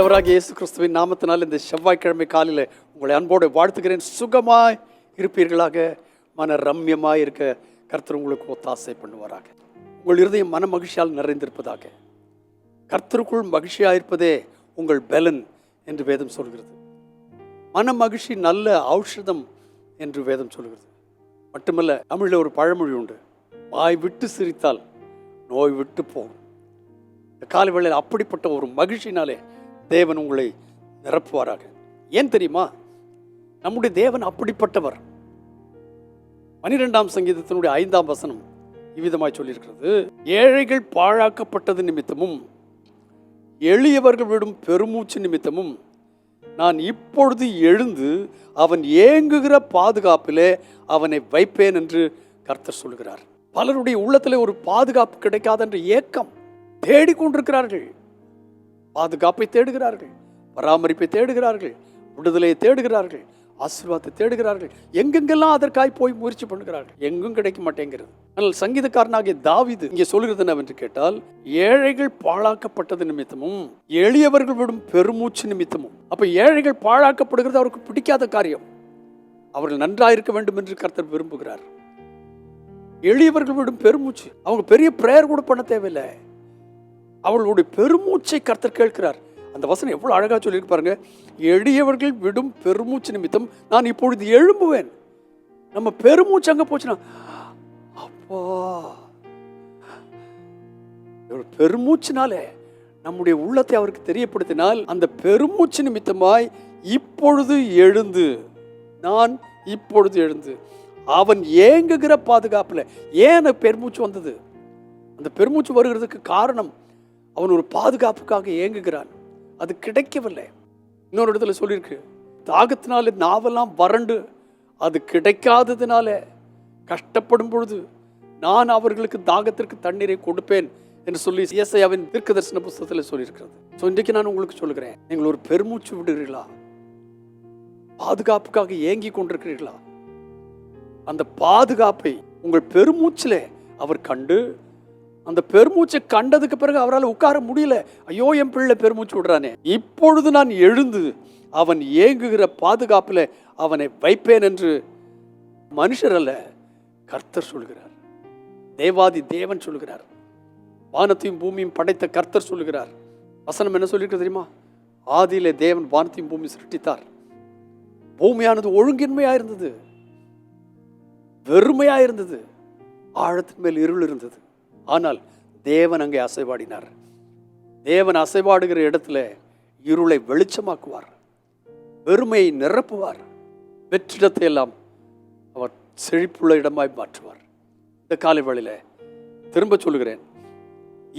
ஆண்டவராக இயேசு கிறிஸ்துவின் நாமத்தினால் இந்த செவ்வாய்க்கிழமை காலையில் உங்களை அன்போடு வாழ்த்துக்கிறேன் சுகமாய் இருப்பீர்களாக மன ரம்யமாய் இருக்க கர்த்தர் உங்களுக்கு ஒத்தாசை பண்ணுவாராக. உங்கள் இருதயம் மன மகிழ்ச்சியால் நிறைந்திருப்பதாக. கர்த்தருக்குள் மகிழ்ச்சியாக இருப்பதே உங்கள் பலன் என்று வேதம் சொல்கிறது. மன மகிழ்ச்சி நல்ல ஔஷதம் என்று வேதம் சொல்கிறது. மட்டுமல்ல தமிழில் ஒரு பழமொழி உண்டு. வாய் விட்டு சிரித்தால் நோய் விட்டு போகும். காலை வேளையில் அப்படிப்பட்ட ஒரு மகிழ்ச்சினாலே தேவன் உங்களை நிரப்புவாராக. ஏன் தெரியுமா? நம்முடைய தேவன் அப்படிப்பட்டவர். பனிரெண்டாம் சங்கீதத்தினுடைய ஐந்தாம் வசனம் இவ்விதமாய் சொல்லியிருக்கிறது. ஏழைகள் பாழாக்கப்பட்டது நிமித்தமும் எளியவர்கள் விடும் பெருமூச்சு நிமித்தமும் நான் இப்பொழுது எழுந்து அவன் ஏங்குகிற பாதுகாப்பிலே அவனை வைப்பேன் என்று கர்த்தர் சொல்கிறார். பலருடைய உள்ளத்தில் ஒரு பாதுகாப்பு கிடைக்காத என்ற ஏக்கம் தேடிக்கொண்டிருக்கிறார்கள். பாதுகாப்பை தேடுகிறார்கள் பராமரிப்பை தேடுகிறார்கள் விடுதலையை தேடுகிறார்கள் ஆசீர்வாதத்தை தேடுகிறார்கள். எங்கெங்கெல்லாம் அதற்காய் போய் முயற்சி பண்ணுகிறார்கள் எங்கும் கிடைக்க மாட்டேங்கிறது. ஆனால் சங்கீதக்காரனாகிய தாவிது இங்கே சொல்கிறது என்னவென்று கேட்டால் ஏழைகள் பாழாக்கப்பட்டது நிமித்தமும் எளியவர்கள் விடும் பெருமூச்சு நிமித்தமும். அப்ப ஏழைகள் பாழாக்கப்படுகிறது அவருக்கு பிடிக்காத காரியம். அவர்கள் நன்றாயிருக்க வேண்டும் என்று கர்த்தர் விரும்புகிறார். எளியவர்கள் விடும் பெருமூச்சு. அவங்க பெரிய பிரேயர் கூட பண்ண தேவையில்லை. அவளுடைய பெருமூச்சை கர்த்தர் கேட்கிறார். அந்த வசனம் எவ்வளோ அழகாக சொல்லியிருக்கு பாருங்க. எளியவர்கள் விடும் பெருமூச்சு நிமித்தம் நான் இப்பொழுது எழும்புவேன். நம்ம பெருமூச்சு அங்கே போச்சுன்னா அப்பா. ஒரு பெருமூச்சினாலே நம்முடைய உள்ளத்தை அவருக்கு தெரியப்படுத்தினால் அந்த பெருமூச்சு நிமித்தமாய் இப்பொழுது எழுந்து நான் இப்பொழுது எழுந்து அவன் ஏங்குகிற பாதுகாப்பில் ஏன் பெருமூச்சு வந்தது? அந்த பெருமூச்சு வருகிறதுக்கு காரணம் அவன் ஒரு பாதுகாப்புக்காக ஏங்குகிறான். அது கிடைக்கவில்லை. இன்னொரு இடத்துல சொல்லியிருக்கு தாகத்தினால நாவெல்லாம் வறண்டு அது கிடைக்காததுனால கஷ்டப்படும் பொழுது நான் அவர்களுக்கு தாகத்திற்கு தண்ணீரை கொடுப்பேன் என்று சொல்லி இயேசையாவின் தீர்க்க தரிசன புஸ்தகத்தில் சொல்லியிருக்கிறது. ஸோ இன்றைக்கு நான் உங்களுக்கு சொல்லுகிறேன் நீங்கள் ஒரு பெருமூச்சு விடுகிறீர்களா? பாதுகாப்புக்காக ஏங்கி கொண்டிருக்கிறீர்களா? அந்த பாதுகாப்பை உங்கள் பெருமூச்சில் அவர் கண்டு அந்த பெருமூச்சை கண்டதுக்கு பிறகு அவரால் உட்கார முடியல. ஐயோ என் பிள்ளை பெருமூச்சு விடுறானே. இப்பொழுது நான் எழுந்து அவன் ஏங்குகிற பாதுகாப்பில் அவனை வைப்பேன் என்று மனுஷர் அல்ல கர்த்தர் சொல்கிறார். தேவாதி தேவன் சொல்கிறார். வானத்தையும் பூமியும் படைத்த கர்த்தர் சொல்லுகிறார் வசனம் என்ன சொல்லியிருக்கு தெரியுமா? ஆதியிலே தேவன் வானத்தையும் பூமி சிருஷ்டித்தார். பூமியானது ஒழுங்கின்மையா இருந்தது. வெறுமையா இருந்தது. ஆழத்தின் மேல் இருள் இருந்தது. ஆனால் தேவன் அங்கே அசைவாடினார். தேவன் அசைவாடுகிற இடத்துல இருளை வெளிச்சமாக்குவார். வெறுமையை நிரப்புவார். வெற்றிடத்தை எல்லாம் அவர் செழிப்புள்ள இடமாய் மாற்றுவார். இந்த காலை வேளையில திரும்ப சொல்லுகிறேன்.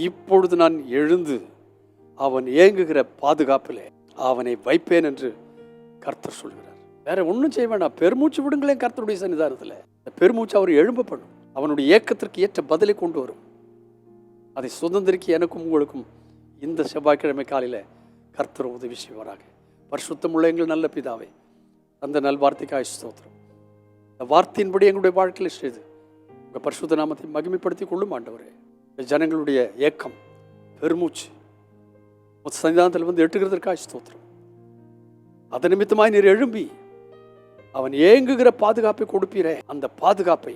இப்பொழுது நான் எழுந்து அவன் ஏங்குகிற பாதுகாப்பிலே அவனை வைப்பேன் என்று கர்த்தர் சொல்கிறார் வேற ஒன்றும் செய்ய வேண்டாம் பெருமூச்சு விடுங்களேன் கர்த்தருடைய சன்னிதானத்தில் பெருமூச்சு அவர் எழும்ப பண்ணும் அவனுடைய ஏக்கத்திற்கு ஏற்ற பதிலை கொண்டு வரும். அதை சுதந்திரிக்க எனக்கும் உங்களுக்கும் இந்த செவ்வாய்க்கிழமை காலையில் கர்த்தர் உதவி செய்வாராக. பரிசுத்தமுள்ள எங்கள் நல்ல பிதாவை அந்த நல்வார்த்தைக்காய் ஸ்தோத்திரம். இந்த வார்த்தையின்படி எங்களுடைய வாழ்க்கையில் செய்து உங்கள் பரிசுத்த நாமத்தை மகிமைப்படுத்தி கொள்ளும் ஆண்டவரே. ஜனங்களுடைய ஏக்கம் பெருமூச்சு சன்னிதானத்தில் வந்து எட்டுகிறதற்காய் ஸ்தோத்திரம். அதன் நிமித்தமாய் நீர் எழும்பி அவன் ஏங்குகிற பாதுகாப்பை கொடுப்பீரே. அந்த பாதுகாப்பை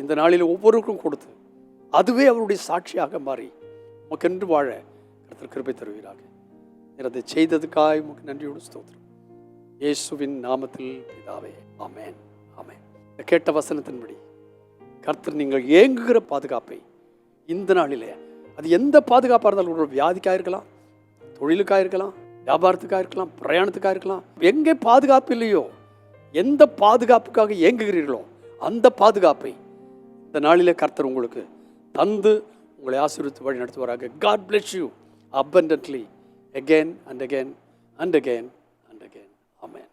இந்த நாளில் ஒவ்வொருவருக்கும் கொடுத்து அதுவே அவருடைய சாட்சியாக மாறி உமக்கென்று வாழ கருத்தர் கிருபை தருவீராக. அதை செய்ததுக்காய் உமக்கு நன்றியோடு ஸ்தோத்திரம். இயேசுவின் நாமத்தில் பிதாவே ஆமேன் ஆமேன். கேட்ட வசனத்தின்படி கர்த்தர் நீங்கள் ஏங்குகிற பாதுகாப்பை இந்த நாளிலே அது எந்த பாதுகாப்பாக இருந்தாலும் ஒரு வியாதிக்காக இருக்கலாம் தொழிலுக்காக இருக்கலாம் வியாபாரத்துக்காக இருக்கலாம் பிரயாணத்துக்காக இருக்கலாம் எங்கே பாதுகாப்பு இல்லையோ எந்த பாதுகாப்புக்காக ஏங்குகிறீர்களோ அந்த பாதுகாப்பை இந்த நாளிலே கர்த்தர் உங்களுக்கு தந்து உங்களை ஆசீர்வித்து வழி நடத்துவாராக. God bless you abundantly again and again and again and again amen